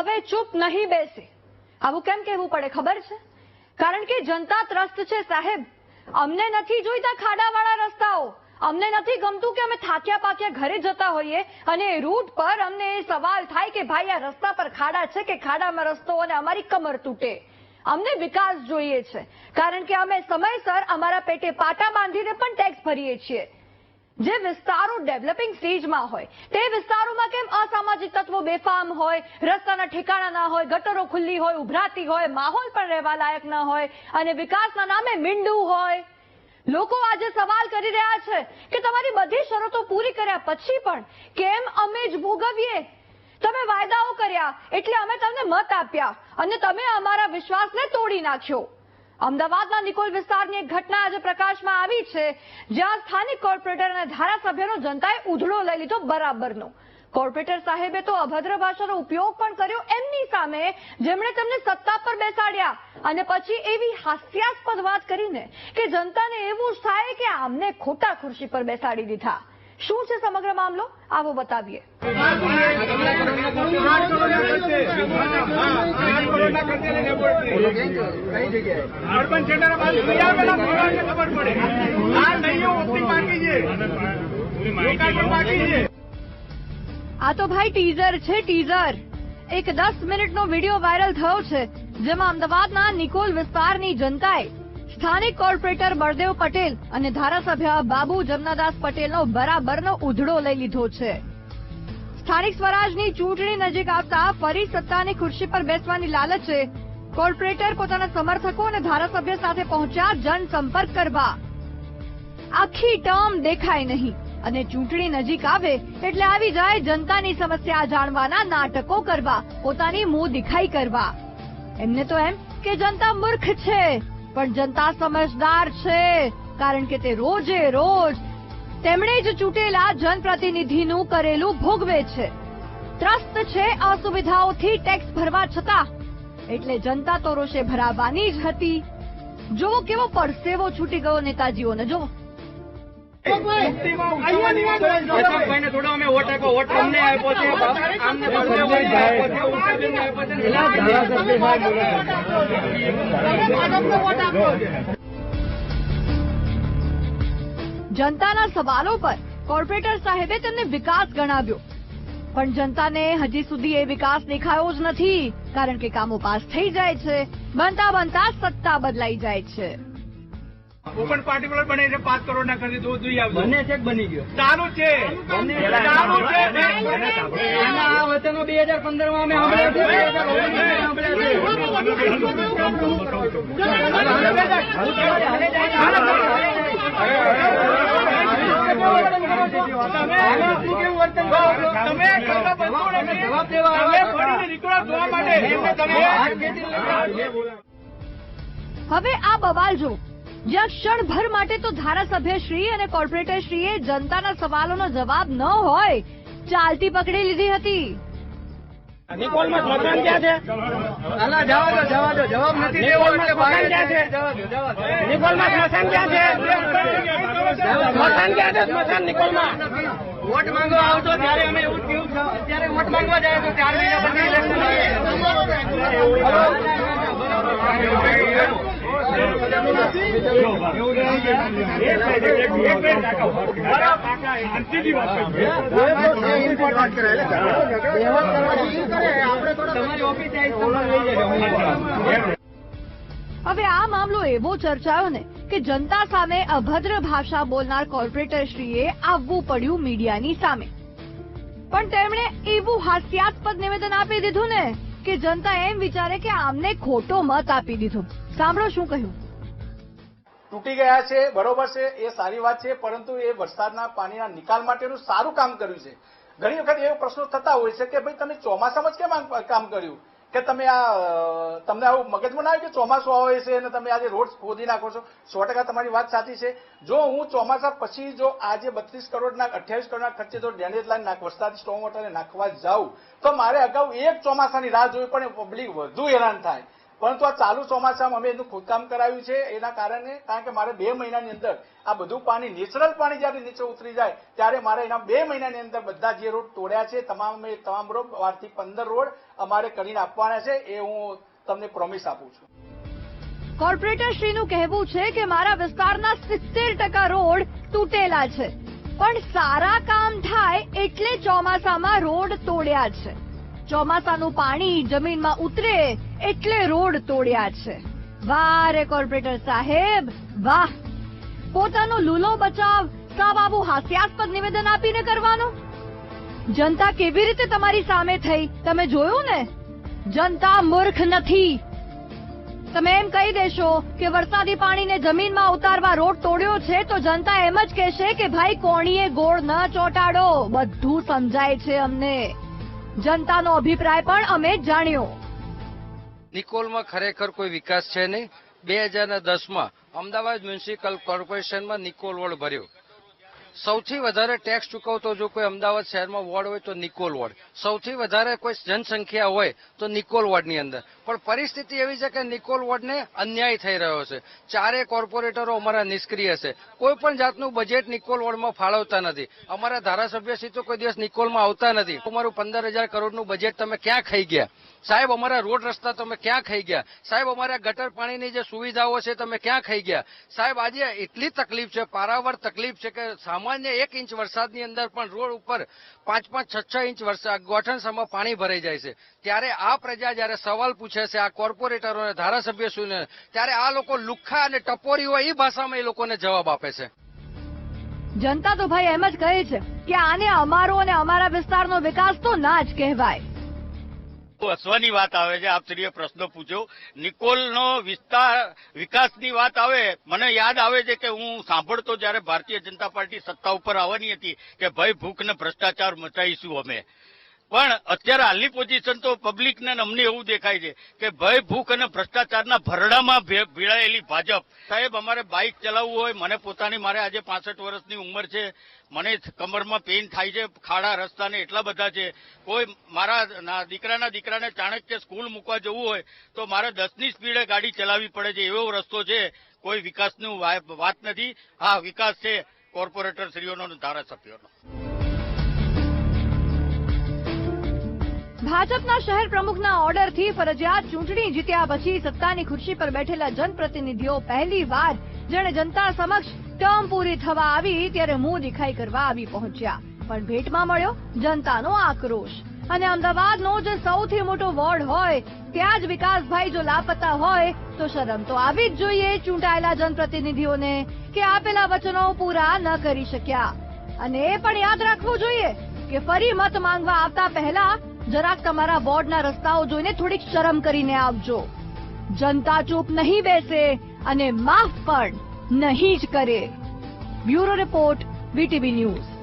હવે ચૂપ નહીં બેસે. આવું કેમ કહેવું પડે ખબર છે? કારણ કે જનતા ત્રસ્ત છે સાહેબ. અમને નથી જોઈતા ખાડાવાળા રસ્તાઓ. અમને નથી ગમતું કે અમે થાક્યા પાક્યા ઘરે જતા હોઈએ અને એ રૂટ પર અમને એ સવાલ થાય કે ભાઈ, આ રસ્તા પર ખાડા છે કે ખાડામાં રસ્તો અને અમારી કમર તૂટે? અમને વિકાસ જોઈએ છે. કારણ કે અમે સમયસર અમારા પેટે પાટા બાંધીને પણ ટેક્સ ભરીએ છીએ. જે વિસ્તારો ડેવલપિંગ સ્ટેજમાં હોય, તે વિસ્તારોમાં કેમ અસામાજિક તત્વો બેફામ હોય, રસ્તાના ઠેકાણા ના હોય, ગટરો ખુલ્લી હોય, ઉભરાતી હોય, માહોલ પણ રહેવા લાયક ન હોય અને વિકાસના નામે મીંડું હોય? લોકો આજે સવાલ કરી રહ્યા છે કે તમારી બધી શરતો પૂરી કર્યા પછી પણ કેમ અમે જ ભોગવીએ? તમે વાયદાઓ કર્યા એટલે અમે તમને મત આપ્યા અને તમે અમારા વિશ્વાસને તોડી નાખ્યો. અમદાવાદના નિકોલ વિસ્તારની એક ઘટના આજે પ્રકાશમાં આવી છે જ્યાં સ્થાનિક કોર્પોરેટર અને ધારાસભ્યનો જનતાએ ઉધડો લઈ લીધો બરાબરનો કોર્પોરેટર સાહેબે તો અભદ્ર ભાષાનો ઉપયોગ પણ કર્યો એમની સામે જેમણે તેમને સત્તા પર બેસાડ્યા અને પછી એવી હાસ્યાસ્પદ વાત કરીને કે જનતાને એવું થાય કે આમને ખોટા ખુરશી પર બેસાડી દીધા શું છે સમગ્ર મામલો આવો બતાવીએ અર્બન સેન્ટર બાજુ. તૈયાર પેલા ખબર પડે. આ નહીં ઓપનિંગ બાકી છે. બાકી છે. આ તો ભાઈ ટીઝર છે ટીઝર. એક દસ મિનિટનો વીડિયો વાયરલ થયો છે જેમાં અમદાવાદના નિકોલ વિસ્તારની જનતાએ સ્થાનિક કોર્પોરેટર બળદેવ પટેલ અને ધારાસભ્ય બાબુ જમનાદાસ પટેલનો બરાબરનો ઉધડો લઈ લીધો છે. સ્થાનિક સ્વરાજની ચૂંટણી નજીક આવતા ફરી સત્તાની ખુરશી પર બેસવાની લાલચે કોર્પોરેટર પોતાના સમર્થકો અને ધારાસભ્ય સાથે પહોંચ્યા જનસંપર્ક કરવા. આખી ટર્મ દેખાય નહીં અને ચૂંટણી નજીક આવે એટલે આવી જાય જનતાની સમસ્યા જાણવાના નાટકો કરવા, પોતાની મોં દેખાઈ કરવા. એમને તો એમ કે જનતા મૂર્ખ છે, પણ જનતા સમજદાર છે, કારણ કે તે રોજે રોજ તેમણે જ ચૂંટેલા જનપ્રતિનિધિનું કરેલું ભોગવે છે. ત્રસ્ત છે અસુવિધાઓથી ટેક્સ ભરવા છતાં એટલે જનતા તો રોષે ભરાવાની જ હતી જોવો કેવો પરસેવો છૂટી ગયો નેતાજીઓને જો અહીંયાની વાત હોય છે. અશોકભાઈને થોડો અમે વોટ આપ્યો વોટ અમને આપ્યો છે બાપ- આમને બાપુભાઈને આપ્યો છે ઉષાબેનને આપ્યો છે ને જનતાના સવાલો પર કોર્પોરેટર સાહેબે તેમને વિકાસ ગણાવ્યો પણ જનતાને હજી સુધી એ વિકાસ દેખાયો જ નથી કારણ કે કામો પાસ થઈ જાય છે બનતા બનતા સત્તા બદલાઈ જાય છે ઓપન પાર્ટિક્યુલર બને છે પાંચ કરોડ ના ખર્ચે દો જોઈ આવજો બંને છે બની ગયો સારું છે સારું છે આ વચનો બે હજાર પંદરમાં અમે સાંભળ્યા છે બે હજાર ઓગણીસમાં તમે કરતા બનતું નથી. તમે ફરીને નીકળો જોવા માટે એમને તમે હવે આ બવાલ જો જ્યાં ક્ષણભર માટે તો ધારાસભ્ય શ્રી અને કોર્પોરેટર શ્રીએ જનતાના સવાલોનો જવાબ ન હોય ચાલતી પકડી લીધી હતી. નિકોલમાં સ્મશાન ક્યાં છે? અલા જવા દો જવા દો જવાબ નથી દેવો એટલે ક્યાં છે? નિકોલમાં સ્મશાન ક્યાં છે? સ્મશાન ક્યાં છે? સ્મશાન નિકોલમાં. વોટ માંગવા આવતો ત્યારે અમે એવું કેવું છે. અત્યારે વોટ માંગવા જાય તો ચાર મહિના પછી ઇલેક્શન તમારી ઓફિસ આવી લઈ જજો હવે આ મામલો એવો ચર્ચાયો ને કે જનતા સામે અભદ્ર ભાષા બોલનાર કોર્પોરેટરશ્રીએ આવવું પડ્યું મીડિયાની સામે. પણ તેમણે એવું હાસ્યાસ્પદ નિવેદન આપી દીધું ને કે જનતા એમ વિચારે કે આમને ખોટો મત આપી દીધો. સાંભળો શું કહ્યું. તૂટી ગયા છે, બરોબર છે, એ સારી વાત છે, પરંતુ એ વરસાદના પાણીના નિકાલ માટેનું સારું કામ કર્યું છે. ઘણી વખત એવો પ્રશ્નો થતા હોય છે કે ભાઈ, તમે ચોમાસામાં જ કેમ કામ કર્યું? કે તમે આ તમને આવું મગજમાં ના આવે કે ચોમાસું આવે છે અને તમે આજે રોડ ખોદી નાખો છો? સો ટકા તમારી વાત સાચી છે. જો હું ચોમાસા પછી જો આજે બત્રીસ કરોડના, અઠ્યાવીસ કરોડના ખર્ચે જો ડ્રેનેજ લાઈન નાખ, વરસાદી સ્ટોમ વોટરને નાખવા જાઉં, તો મારે અગાઉ એક ચોમાસાની રાહ જોવી પણ પબ્લિક વધુ હેરાન થાય. પરંતુ આ ચાલુ ચોમાસામાં અમે એનું ખોદકામ કરાવ્યું છે, એના કારણે, કારણ કે મારે બે મહિનાની અંદર આ બધું પાણી, નેચરલ પાણી જ્યારે નીચે ઉતરી જાય, ત્યારે મારે એના બે મહિનાની અંદર બધા જે રોડ તોડ્યા છે, તમામ તમામ રોડ બારથી પંદર રોડ અમારે કરીને આપવાના છે, એ હું તમને પ્રોમિસ આપું છું. કોર્પોરેટર શ્રીનું કહેવું છે કે મારા વિસ્તારના સિત્તેર ટકા રોડ તૂટેલા છે. પણ સારા કામ થાય એટલે ચોમાસામાં રોડ તોડ્યા છે. ચોમાસાનું પાણી જમીનમાં ઉતરે એટલે રોડ તોડ્યા છે. વારે કોર્પોરેટર સાહેબ, વાહ. પોતાનો લૂલો બચાવ સાવ હાસ્યાસ્પદ નિવેદન આપીને કરવાનો? જનતા કેવી રીતે તમારી સામે થઈ? તમે જોયું ને? જનતા મૂર્ખ નથી. તમે એમ કહી દેશો કે વરસાદી પાણીને જમીનમાં ઉતારવા રોડ તોડ્યો છે તો જનતા એમ જ કહેશે કે ભાઈ કોણીએ ગોળ ન ચોટાડો. બધું સમજાય છે અમને. જનતાનો અભિપ્રાય પણ અમે જાણ્યો. નિકોલમાં ખરેખર કોઈ વિકાસ છે નહીં? બે હજાર દસમાં અમદાવાદ મ્યુનિસિપલ કોર્પોરેશનમાં નિકોલ વોર્ડ ભર્યો. સૌથી વધારે ટેક્સ ચૂકવતો જો કોઈ અમદાવાદ શહેરમાં વોર્ડ હોય તો નિકોલ વોર્ડ સૌથી વધારે કોઈ જનસંખ્યા હોય તો નિકોલ વોર્ડની અંદર. પણ પરિસ્થિતિ એવી છે કે નિકોલ વોર્ડને અન્યાય થઈ રહ્યો છે. ચારે કોર્પોરેટરો અમારા નિષ્ક્રિય છે. કોઈ પણ જાતનું બજેટ નિકોલ વોર્ડમાં ફાળવતા નથી. અમારા ધારાસભ્યશ્રી તો કોઈ દિવસ નિકોલમાં આવતા નથી. અમારું પંદર હજાર કરોડનું બજેટ તમે ક્યાં ખાઈ ગયા? સાહેબ, અમારા રોડ રસ્તા તમે ક્યાં ખાઈ ગયા? સાહેબ, અમારા ગટર પાણીની જે સુવિધાઓ છે તમે ક્યાં ખાઈ ગયા? સાહેબ, આજે એટલી તકલીફ છે, પારાવાર તકલીફ છે કે સામાન્ય એક ઇંચ વરસાદની અંદર પણ રોડ ઉપર પાંચ પાંચ છ છ ઇંચ વરસાદ ગોઠણસામાં પાણી ભરાઈ જાય છે. ત્યારે આ પ્રજા જયારે સવાલ પૂછે છે, આ કોર્પોરેટરોને ધારાસભ્યશ્રીને ત્યારે આ લોકો લુખ્ખા અને ટપોરી હોય એ ભાષામાં એ લોકોને જવાબ આપે છે. જનતા તો ભાઈ એમ જ કહે છે કે આને અમારો અને અમારા વિસ્તારનો વિકાસ તો ના જ કહેવાય. હસવાની વાત આવે છે. આપ શ્રીએ પ્રશ્ન પૂછ્યો નિકોલનો વિસ્તાર વિકાસની વાત આવે. મને યાદ આવે છે કે હું સાંભળતો જ્યારે ભારતીય જનતા પાર્ટી સત્તા ઉપર આવવાની હતી કે ભય, ભૂખ ને ભ્રષ્ટાચાર મચાઈશું અમે. પણ અત્યારે હાલની પોઝિશન તો પબ્લિકને અમને એવું દેખાય છે કે ભય, ભૂખ અને ભ્રષ્ટાચારના ભરડામાં ભીડાયેલી ભાજપ. સાહેબ, અમારે બાઇક ચલાવવું હોય, મને પોતાની, મારે આજે પાસઠ વર્ષની ઉંમર છે, મને કમરમાં પેઇન થાય છે, ખાડા રસ્તાને એટલા બધા છે. કોઈ મારા દીકરાના દીકરાને ચાણક્ય સ્કૂલ મૂકવા જવું હોય, તો મારે દસની સ્પીડે ગાડી ચલાવવી પડે છે. એવો રસ્તો છે. કોઈ વિકાસનું વાત નથી. હા, વિકાસ છે. કોર્પોરેટર શ્રીઓનો ધારાસભ્યોનો. ભાજપના શહેર પ્રમુખના ઓર્ડરથી ફરજિયાત ચૂંટણી જીત્યા પછી સત્તાની ખુરશી પર બેઠેલા જનપ્રતિનિધિઓ પહેલી વાર જેણે જનતા સમક્ષ ટર્મ પૂરી થવા આવી ત્યારે મુંહ દેખાઈ કરવા આવી પહોંચ્યા. પણ ભેટમાં મળ્યો જનતાનો આક્રોશ. અને અમદાવાદનો જે સૌથી મોટો વોર્ડ હોય, ત્યાં જ વિકાસભાઈ જો લાપતા હોય, તો શરમ તો આવી જ જોઈએ ચૂંટાયેલા જનપ્રતિનિધિઓને કે આપેલા વચનો પૂરા ન કરી શક્યા. અને એ પણ યાદ રાખવું જોઈએ કે ફરી મત માંગવા આવતા પહેલા જરાક તમારા વોર્ડના રસ્તાઓ જોઈને થોડીક શરમ કરીને આવજો. જનતા ચૂપ નહીં બેસે અને માફ પણ નહીં જ કરે. Bureau report, VTV news.